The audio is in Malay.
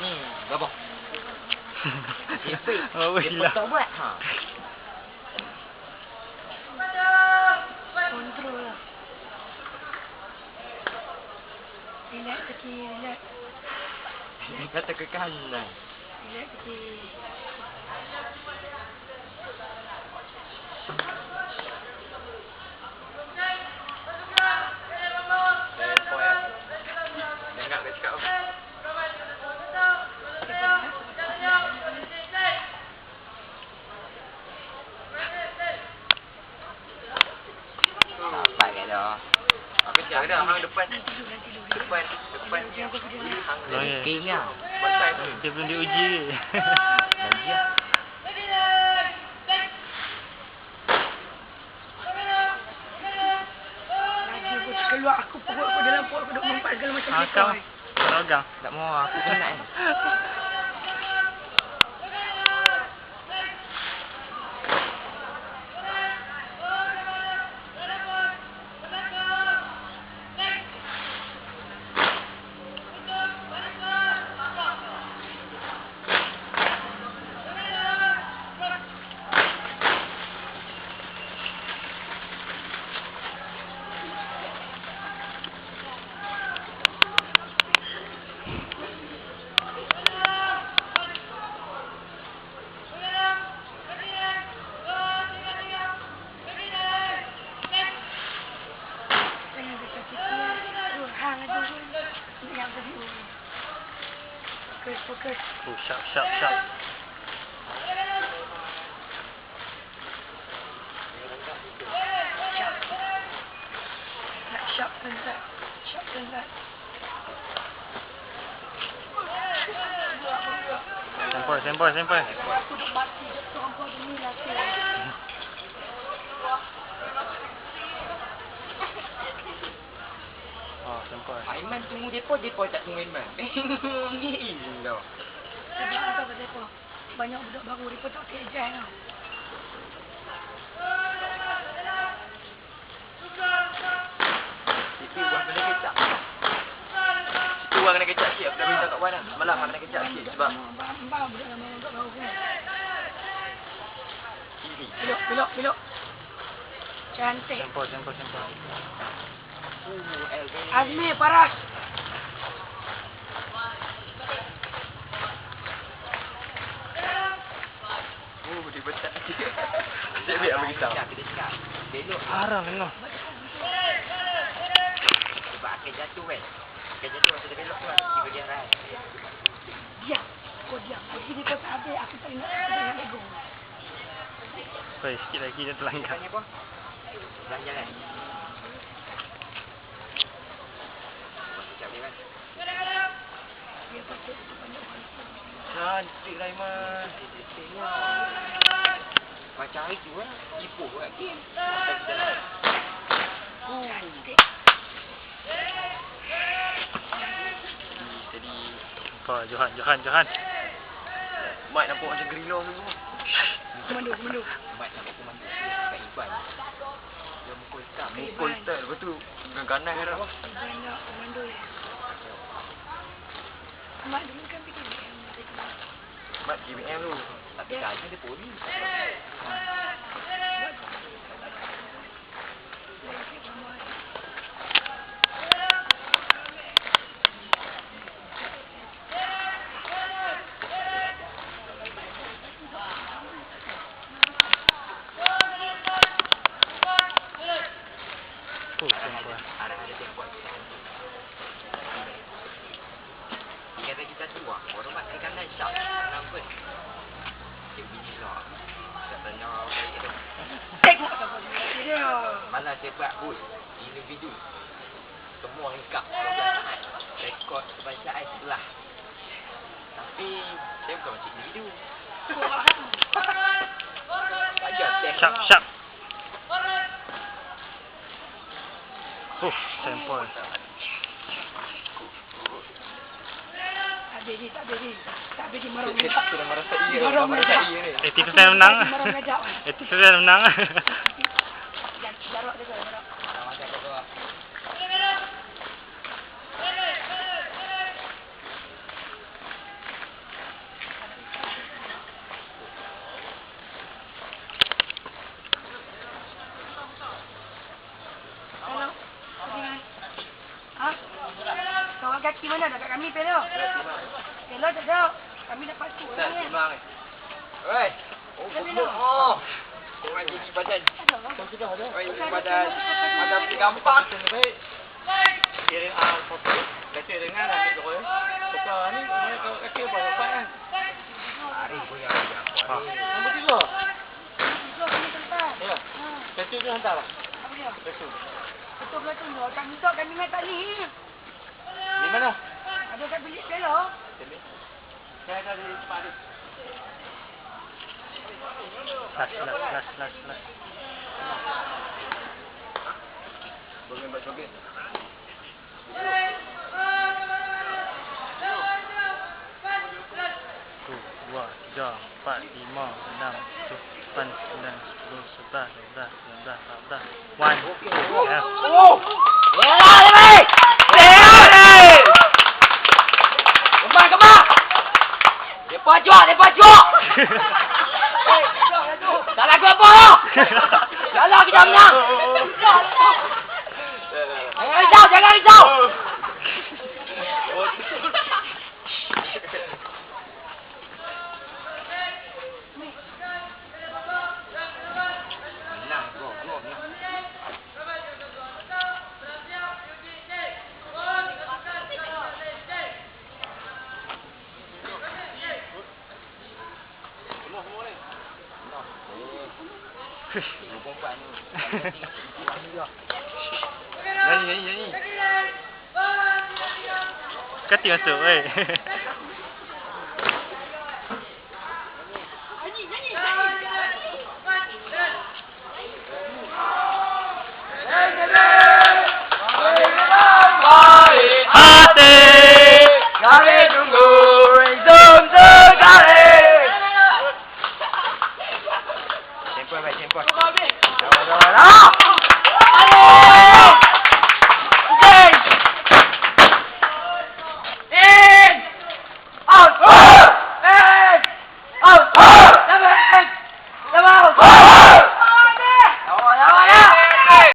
ni babak. Dia Oh, hilang. potong buat. Ha. Kontrol lah. Relax kecil, relax. Dia kata ke kanan. Relax dia cakap apa? Sampai ke dah. Aku cakap dah hang depan. Depan, depan ni. Hang Oh, ya. Pasal tu. Dia belum diuji. Lagi ah. Keluar aku perut aku dalam perut aku duk mempat segala macam Ah, kita. kau. Kau. Tak mau aku penat kan. Jangan dekat situ. Tu, hang aja tu. Ini yang tadi. Oh. Sharp turn right. Sempoi, sempoi, sempoi. Aku duk mati. Jatuh ampun ni lah tu. Oh, Aiman tunggu depa, depa tak tunggu Aiman. Ni dah. Sebab apa kata mereka? Banyak budak baru mereka tak tau. Itu buah kena kecap. Itu buah kena kecap sikit. Aku dah minta kat Wan dah. Semalam aku kena kecap sikit sebab Bambang budak lama budak baru kan. ini. Belok, belok, belok. Cantik. Sempoi, sempoi, sempoi. Azmi, paras. Uh, dia betak sikit. Dia biar bagi tahu. Kita. Belok. Haram tengok. Sebab akan jatuh kan. Akan jatuh masa dia belok tu kan. Tiba dia rai. Diam. Kau diam. Kau tak habis. Aku tak ingat. Aku tak ingat lego. Oi, sikit lagi dia terlanggar. Tanya apa? Jalan-jalan. Buat kecap dia kan. Dia patut banyak orang. Cantik Iman. Cantiknya. Macam hari tu lah. Kat game. Kita. Tadi Kau, Johan, Johan, Johan. Mat nampak macam gerila tu semua. Komando, komando. Mat nampak komando. Kat Iban. Dia mukul hitam. Mukul hitam. Lepas tu dengan kanan kan? Iban nak komando dia. Mak dulu kan pergi BM. Mat GBM tu. Tapi Ya. kaji dia polis. Oh, sempoi. Ada ada dia buat. Dia tua. Orang mat ke kanan syak. Kenapa? Dia bini lah. Tak tanya saya tu. Tengok. Malah saya buat pun individu. Semua lengkap 12 saat. Rekod saat sebelah. Tapi saya bukan macam individu. Saja test Sharp, lah. Sempoi. Tak beri, tak beri. Tak beri marah Dia mengajak. sudah merasa iya. Marah Dah merasa iya ni. 80% menang. Marah mengajak. Eh, 80% menang. Jangan jarak dia kau, jarak. Dah macam kata lah. Penalti mana dekat kami? Pelo tak tahu. Kami. Dah, timbang ni. Oi. Oh. Pelo. Oh. Orang gigi badan. Orang gigi badan. Badan pergi gampang. Kira ah foto leceh dengan gitu kan. Foto ni dia kau kaki apa dapat kan. Hari punya yang Ha. Nombor tiga. Besok kami tempat. Ya. Leceh tu hantar lah. Apa dia? Leceh. Betul betul tu. Tak minta kami main tak ni. Mana? Ada kat bilik Pelo. Sini. Saya ada di tempat ni. Last, last, last, last, last. Bagian bagian. Satu, dua, tiga, empat, lima, enam, tujuh, lapan, sembilan, sepuluh, sebelas, dua belas, tiga belas, empat belas. One. Ya. Oh. Depa cuak, depa cuak. Tak lagu apa lo? Yalah kita menang. Jangan risau, jangan risau. Perempuan ni. Nyanyi, nyanyi, nyanyi. Kati masuk, weh.